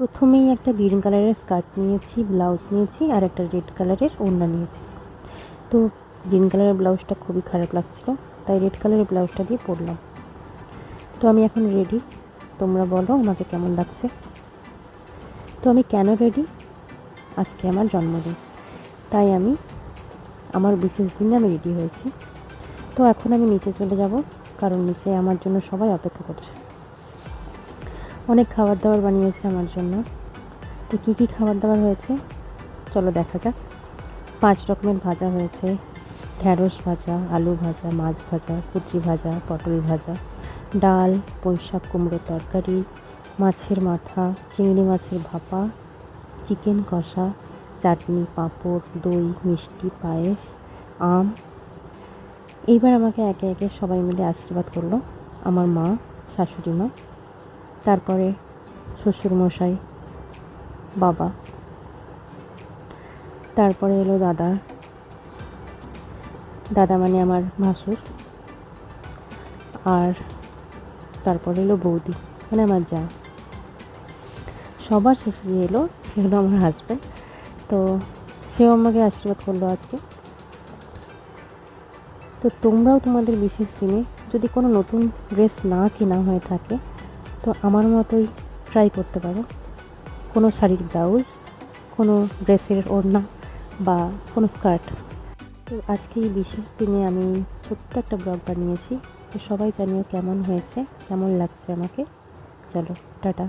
প্রথমেই একটা গ্রিন কালারের স্কার্ট নিয়েছি, ব্লাউজ নিয়েছি আর একটা রেড কালারের ওড়না নিয়েছি। তো গ্রিন কালারের ব্লাউজটা খুবই খারাপ লাগছিল, তাই রেড কালারের ব্লাউজটা দিয়ে পরলাম। তো আমি এখন রেডি তোমরা বলো আমাকে কেমন লাগছে? তো আমি কেন রেডি আজকে আমার জন্মদিন, তাই আমি আমার বিশেষ দিনে আমি রেডি হয়েছি। তো এখন আমি নিচে চলে যাব, কারণ নিচে আমার জন্য সবাই অপেক্ষা করছে। অনেক খাবার দাবার বানিয়েছে আমার জন্য। তো কী কী খাবার দাবার হয়েছে? চলো দেখা যাক। পাঁচ রকমের ভাজা হয়েছে। ঢ্যাঁড়স ভাজা, আলু ভাজা, মাছ ভাজা, কুচি ভাজা, পটল ভাজা, ডাল পুঁইশাক কুমড়ো তরকারি, মাছের মাথা, চিংড়ি মাছের ভাপা, চিকেন কষা, চাটনি, পাঁপড়, দই, মিষ্টি, পায়েস, আম। এইবার আমাকে একে একে সবাই মিলে আশীর্বাদ করল। আমার মা, শাশুড়ি মা। তারপরে শ্বশুরমশাই, বাবা। তারপরে এলো দাদা। দাদা মানে আমার ভাসুর। আর তারপরে এলো বৌদি মানে আমার যা। সবার শেষে যে এলো, সে হলো আমার হাজব্যান্ড তো সেও আমাকে আশীর্বাদ করল আজকে। তো তোমরাও তোমাদের বিশেষ দিনে যদি কোনো নতুন ড্রেস না কেনা হয়ে থাকে তো আমার মতোই ট্রাই করতে পারো। কোনো শাড়ির ব্লাউজ কোনো ড্রেসের ওড়না বা কোনো স্কার্ট তো আজকে এই বিশেষ দিনে আমি ছোট্ট একটা ব্লগ বানিয়েছি। তো সবাই জানিও কেমন হয়েছে, কেমন লাগছে আমাকে। চলো, টাটা।